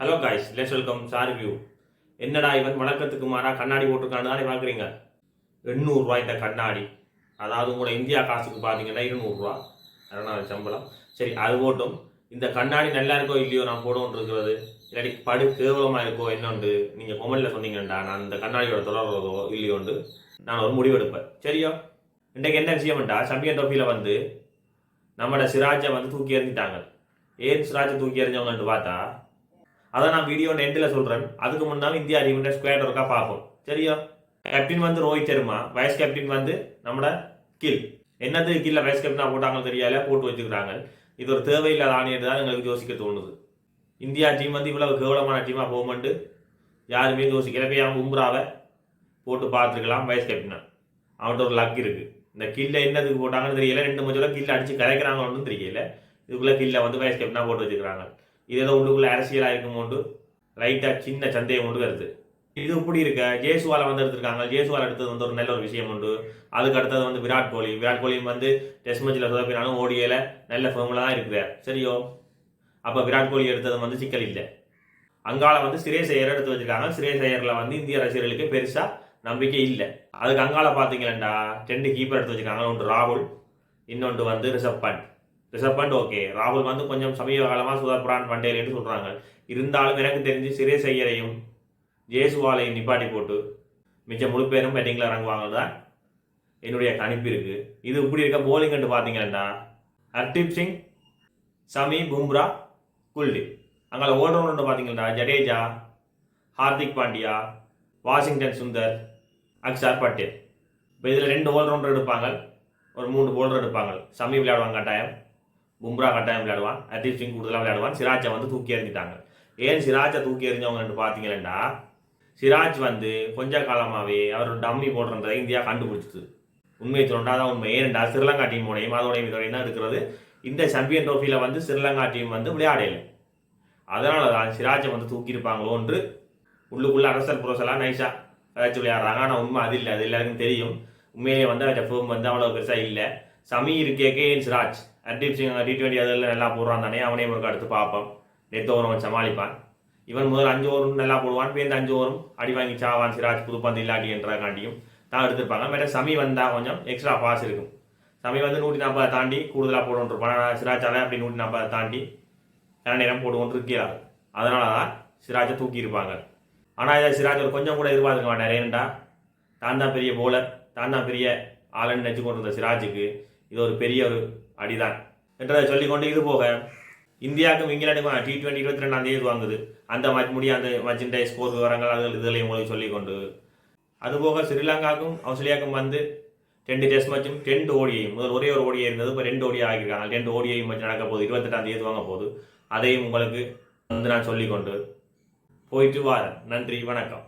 Hello guys let's welcome sir view என்னடா இவன் வழக்கத்துக்கு மாறா கண்ணாடி போட்டிருக்கான்னு தானே பார்க்குறீங்க? எண்ணூறுரூவா இந்த கண்ணாடி. அதாவது உங்களோட இந்தியா காசுக்கு பார்த்தீங்கன்னா இருநூறுரூவா அரணாவது சம்பளம். சரி அது போட்டும். இந்த கண்ணாடி நல்லா இருக்கோ இல்லையோ நான் போடணும் இருக்கிறது. இல்லாட்டி படு கேவலமாக இருக்கோ என்னண்டு? நீங்கள் கொமெண்டில் சொன்னீங்கண்டா நான் இந்த கண்ணாடியோட தொடர்றதோ இல்லையோண்டு? நான் ஒரு முடிவெடுப்பேன் சரியா? இன்றைக்கு என்ன விஷயம்டா சம்பியன் ட்ரோஃபியில் வந்து நம்மளோட சிராஜை வந்து தூக்கி எறிஞ்சிட்டாங்க. ஏன் சிராஜை தூக்கி எறிஞ்சவங்கன்னு பார்த்தா அதை நான் வீடியோ எண்டில் சொல்கிறேன் அதுக்கு முன்னால் இந்தியா டீமுடைய ஸ்குவாட் ஒர்க்காக பார்ப்போம். சரியா? கேப்டன் வந்து ரோஹித் சர்மா வைஸ் கேப்டன் வந்து நம்மளோட கில் என்னது கீழே வைஸ் கேப்டனாக போட்டாங்க தெரியல போட்டு வச்சுக்கிறாங்க. இது ஒரு தேவையில்லாத ஆணையர் தான் எங்களுக்கு யோசிக்க தோணுது. இந்தியா டீம் வந்து இவ்வளவு கேவலமான டீமாக போகும்போது யாருமே யோசிக்கல. போய் அவன் உம்ராவை போட்டு பார்த்துருக்கலாம் வைஸ் கேப்டனாக அவன்கிட்ட ஒரு லக் இருக்குது இந்த கில்ல என்னதுக்கு போட்டாங்கன்னு தெரியல. ரெண்டு மூணு கில்ல அடிச்சு கலைக்கிறாங்கன்னு தெரியல. இதுக்குள்ள கில்ல வந்து வைஸ் கேப்டனாக போட்டு வச்சுக்கிறாங்க. இது ஏதோ உள்ளுக்குள்ள அரசியலாக இருக்குமோண்டு லைட்டாக சின்ன சந்தேகம் கொண்டு வருது. இது இப்படி இருக்க ஜேசுவால வந்து எடுத்திருக்காங்க ஜேசுவால் எடுத்தது வந்து ஒரு நல்ல ஒரு விஷயம் உண்டு. அதுக்கு அடுத்தது வந்து விராட் கோலி. விராட் கோலி வந்து டெஸ்ட் மேட்சில் சொதப்பினாலும் ஓடியில் நல்ல ஃபேமில் தான் இருக்குது. சரியோ? அப்போ விராட் கோலி எடுத்தது வந்து சிக்கல் இல்லை. அங்கால வந்து சிரேஸ் ஐயர் எடுத்து வச்சிருக்காங்க. சிரேஸ் ஐயரில் வந்து இந்திய ரசிகர்களுக்கு பெருசாக நம்பிக்கை இல்லை. அதுக்கு அங்கால பார்த்தீங்களா ரெண்டு கீப்பர் எடுத்து வச்சிருக்காங்க ஒன்று ராகுல் இன்னொன்று வந்து ரிஷப் பண்ட் ரிசர்வ் பண்ட் ஓகே ராகுல் வந்து கொஞ்சம் சமீப காலமாக சுதர் புரான் பண்டேல் சொல்கிறாங்க இருந்தாலும் எனக்கு தெரிஞ்சு சிரேஸ் ஐயரையும் ஜேசுவாலையும் நிப்பாட்டி போட்டு மிச்சம் முழு பேரும் பேட்டிங்கில் இறங்குவாங்க தான் என்னுடைய கணிப்பு இருக்கு. இது இப்படி இருக்க போலிங் கண்டு பார்த்தீங்கன்னா ஹர்தீப் சிங் சமி பும்ரா குல்தீப் அங்கே ஓடுறவங்க பார்த்தீங்கன்னா ஜடேஜா ஹார்திக் பாண்டியா வாஷிங்டன் சுந்தர் அக்ஷர் பட்டேல். இப்போ இதில் ரெண்டு ஆல்ரவுண்டர் எடுப்பாங்க. ஒரு மூணு போல்டர் எடுப்பாங்க. சமி விளையாடுவாங்க கட்டாயம். பும்ரா கட்டாயம் விளையாடுவான் ஹர்தீப் சிங் கூடுதலாக விளையாடுவான். சிராஜை வந்து தூக்கி எறிஞ்சிட்டாங்க. ஏன் சிராஜை தூக்கி எறிஞ்சவங்கன்னு பார்த்தீங்கன்னா சிராஜ் வந்து கொஞ்ச காலமாகவே அவர் டம்மி போடுறதை இந்தியா கண்டுபிடிச்சிது உண்மையை சொன்னாதான் உண்மை. ஏனெண்டா ஸ்ரீலங்கா டீமோடையும் அதோடையும் இதோடையும் தான் இருக்கிறது? இந்த சாம்பியன் ட்ரோஃபியில் வந்து ஸ்ரீலங்கா டீம் வந்து விளையாடலை. அதனால தான் சிராஜை வந்து தூக்கியிருப்பாங்களோன்று உள்ளுக்குள்ள அரசல் புரோசெல்லாம் நைஸாக ஏதாச்சும் விளையாடுறாங்க. ஆனால் உண்மை அது இல்லை. அது எல்லாருக்கும் தெரியும். உண்மையிலேயே வந்து அவர்கிட்ட ஃபேம் வந்து அவ்வளோ பெருசாக இல்லை. சமீர் இருக்கேக்கே என் சிராஜ். ஹர்தீப் டி ட்வெண்ட்டி அதில் நல்லா போடுறான் தானே அவனையும் ஒரு அடுத்து பார்ப்போம். நெத்த ஓரம் அவன் சமாளிப்பான். இவன் முதல் அஞ்சு ஓவரும் நல்லா போடுவான் பேருந்து அஞ்சு ஓவரும் அடி வாங்கி சாவான் சிராஜ் புதுப்பந்து இல்லாட்டி என்றக்காண்டியும் தான் எடுத்திருப்பாங்க. மேலே சமி வந்தால் கொஞ்சம் எக்ஸ்ட்ரா பாஸ் இருக்கும். சமி வந்து நூற்றி நாற்பதை தாண்டி கூடுதலாக போடுவோம் இருப்பான். சிராஜால அப்படி நூற்றி நாற்பதை தாண்டி கன நேரம் போடுவோன்ட்டு இருக்கிறார் அதனால தான் சிராஜை தூக்கியிருப்பாங்க. ஆனால் இதை சிராஜ் ஒரு கொஞ்சம் கூட எதிர்பார்த்துக்க மாட்டார். ஏன்டா தான் தான் பெரிய போலர் தான் தான் பெரிய ஆளுன்னு நினச்சி கொண்டிருந்த சிராஜுக்கு இது ஒரு பெரிய ஒரு அடிதான். என்றதை சொல்லிக்கொண்டு இது போக இந்தியாவுக்கும் இங்கிலாந்துக்கும் டி டுவெண்ட்டி இருபத்தி ரெண்டாம் தேதி வாங்குது அந்த மேட்ச் முடிய அந்த மேட்சின் ஸ்கோர் விவரங்கள் அது இதில் உங்களுக்கு சொல்லிக்கொண்டு. அதுபோக ஸ்ரீலங்காவுக்கும் ஆஸ்திரேலியாவுக்கும் வந்து ரெண்டு டெஸ்ட் மேட்சும் ரெண்டு ஓடியையும் முதல் ஒரே ஒரு ஓடியை இருந்தது இப்போ ரெண்டு ஓடியை ஆகியிருக்காங்க. ரெண்டு ஓடியையும் மேட்ச் நடக்க போகுது. இருபத்தெட்டாம் தேதி வாங்க போகுது. அதையும் உங்களுக்கு வந்து நான் சொல்லிக்கொண்டு போயிட்டு வாரேன். நன்றி வணக்கம்.